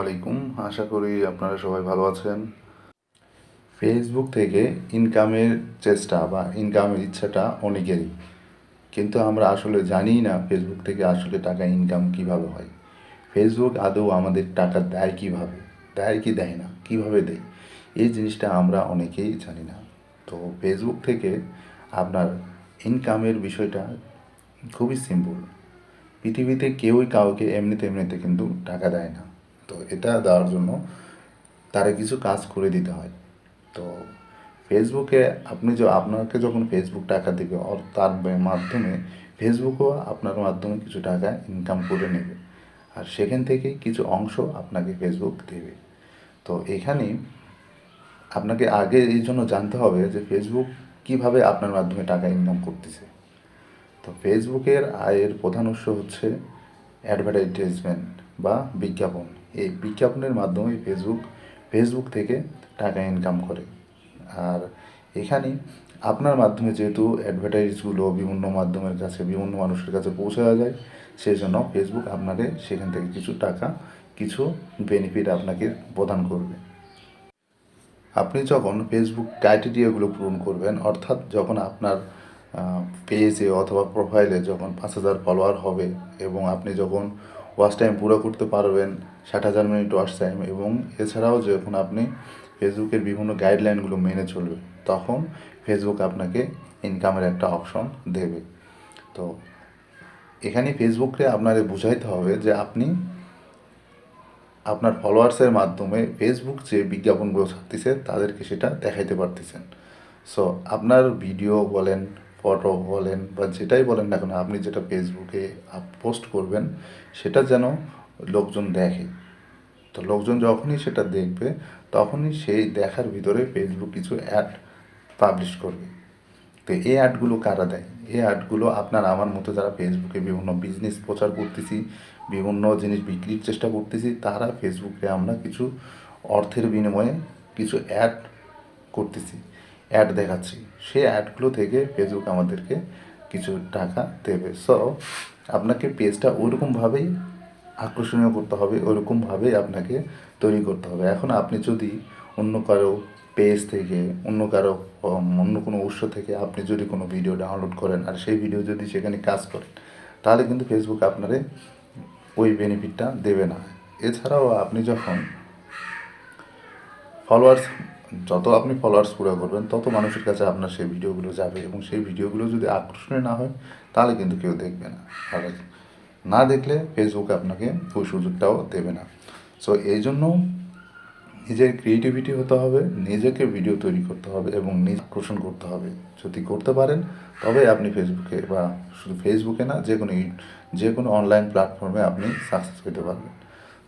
আলাইকুম। আশা করি আপনারা সবাই ভালো আছেন। ফেসবুক থেকে ইনকামের চেষ্টা বা ইনকামের ইচ্ছাটা অনেকেরই। কিন্তু আমরা আসলে জানি না ফেসবুক থেকে আসলে টাকা ইনকাম কীভাবে হয়। ফেসবুক আদৌ আমাদের টাকা দেয় কীভাবে? দেয় কি দেয় না? কীভাবে দেয়? এই জিনিসটা আমরা অনেকেই জানি না। তো ফেসবুক থেকে আপনার ইনকামের বিষয়টা খুবই সিম্পল পৃথিবীতে কেউই কাউকে এমনিতে এমনিতে কিন্তু টাকা দেয় না। তো এটা দেওয়ার জন্য তারা কিছু কাজ করে দিতে হয়। তো ফেসবুকে আপনি যে আপনাকে যখন ফেসবুক টাকা দেবে তার মাধ্যমে ফেসবুকও আপনার মাধ্যমে কিছু টাকা ইনকাম করে নেবে। আর সেখান থেকে কিছু অংশ আপনাকে ফেসবুক দেবে। তো এখানে আপনাকে আগে এই জন্য জানতে হবে যে ফেসবুক কীভাবে আপনার মাধ্যমে টাকা ইনকাম করতেছে। তো ফেসবুকের আয়ের প্রধান উৎস হচ্ছে অ্যাডভার্টাইজমেন্ট বা বিজ্ঞাপন। এই বিজ্ঞাপনের মাধ্যমে ফেসবুক ফেসবুক থেকে টাকা ইনকাম করে। আর এখানে আপনার মাধ্যমে যেহেতু অ্যাডভার্টাইজগুলো বিভিন্ন মাধ্যমের কাছে, বিভিন্ন মানুষের কাছে পৌঁছে যায়, সেই জন্য ফেসবুক আপনাকে সেখান থেকে কিছু টাকা, কিছু বেনিফিট আপনাকে প্রদান করবে। আপনি যখন ফেসবুক ক্রাইটেরিয়াগুলো পূরণ করবেন, অর্থাৎ যখন আপনার পেজে অথবা প্রোফাইলে যখন পাঁচ হাজার ফলোয়ার হবে এবং আপনি যখন ওয়াচ টাইম পুরো করতে পারবেন, ষাট হাজার মিনিট ওয়াচ টাইম এবং এছাড়াও যখন আপনি ফেসবুকের বিভিন্ন গাইডলাইনগুলো মেনে চলবে, তখন ফেসবুক আপনাকে ইনকামের একটা অপশন দেবে। তো এখানে ফেসবুককে আপনারে বুঝাইতে হবে যে আপনি আপনার ফলোয়ার্সের মাধ্যমে ফেসবুক যে বিজ্ঞাপনগুলো ছাড়তেছে, তাদেরকে সেটা দেখাইতে পারতেছেন। সো আপনার ভিডিও বলেন ফটো বলেন বা যেটাই বলেন না কেন, আপনি যেটা ফেসবুকে পোস্ট করবেন, সেটা যেন লোকজন দেখে। তো লোকজন যখনই সেটা দেখবে, তখনই সেই দেখার ভিতরে ফেসবুক কিছু অ্যাড পাবলিশ করবে। তো এই অ্যাডগুলো কারা দেয়? এই অ্যাডগুলো আপনার, আমার মতো যারা ফেসবুকে বিভিন্ন বিজনেস প্রচার করতেছি, বিভিন্ন জিনিস বিক্রির চেষ্টা করতেছি, তারা ফেসবুকে আমরা কিছু অর্থের বিনিময়ে কিছু অ্যাড করতেছি। অ্যাড দেখাচ্ছি। সেই অ্যাডগুলো থেকে ফেসবুক আমাদেরকে কিছু টাকা দেবে। সো আপনাকে পেজটা ওইরকমভাবেই আকর্ষণীয় করতে হবে, ওরকমভাবেই আপনাকে তৈরি করতে হবে। এখন আপনি যদি অন্য কারও পেজ থেকে, অন্য কারও অন্য কোনো উৎস থেকে আপনি যদি কোনো ভিডিও ডাউনলোড করেন আর সেই ভিডিও যদি সেখানে কাজ করেন, তাহলে কিন্তু ফেসবুক আপনারে ওই বেনিফিটটা দেবে না। এছাড়াও আপনি যখন ফলোয়ার্স যত আপনি ফলোয়ার্স পুরো করবেন, তত মানুষের কাছে আপনার সেই ভিডিওগুলো যাবে এবং সেই ভিডিওগুলো যদি আকর্ষণীয় না হয়, তাহলে কিন্তু কেউ দেখবে না। আর না দেখলে ফেসবুক আপনাকে ওই সুযোগটাও দেবে না। সো এই জন্য নিজের ক্রিয়েটিভিটি হতে হবে, নিজেকে ভিডিও তৈরি করতে হবে এবং নিজ আকর্ষণ করতে হবে। যদি করতে পারেন তবে আপনি ফেসবুকে বা শুধু ফেসবুকে না, যে কোনো যে কোনো অনলাইন প্ল্যাটফর্মে আপনি সাকসেস পেতে পারবেন।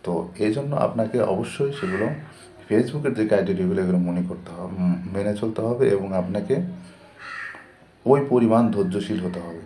তো, এই জন্য আপনাকে অবশ্যই সেগুলো ফেসবুকের যে ক্রাইটেরিয়াগুলো এগুলো মনে করতে হবে মেনে চলতে হবে এবং আপনাকে ওই পরিমাণ ধৈর্যশীল হতে হবে।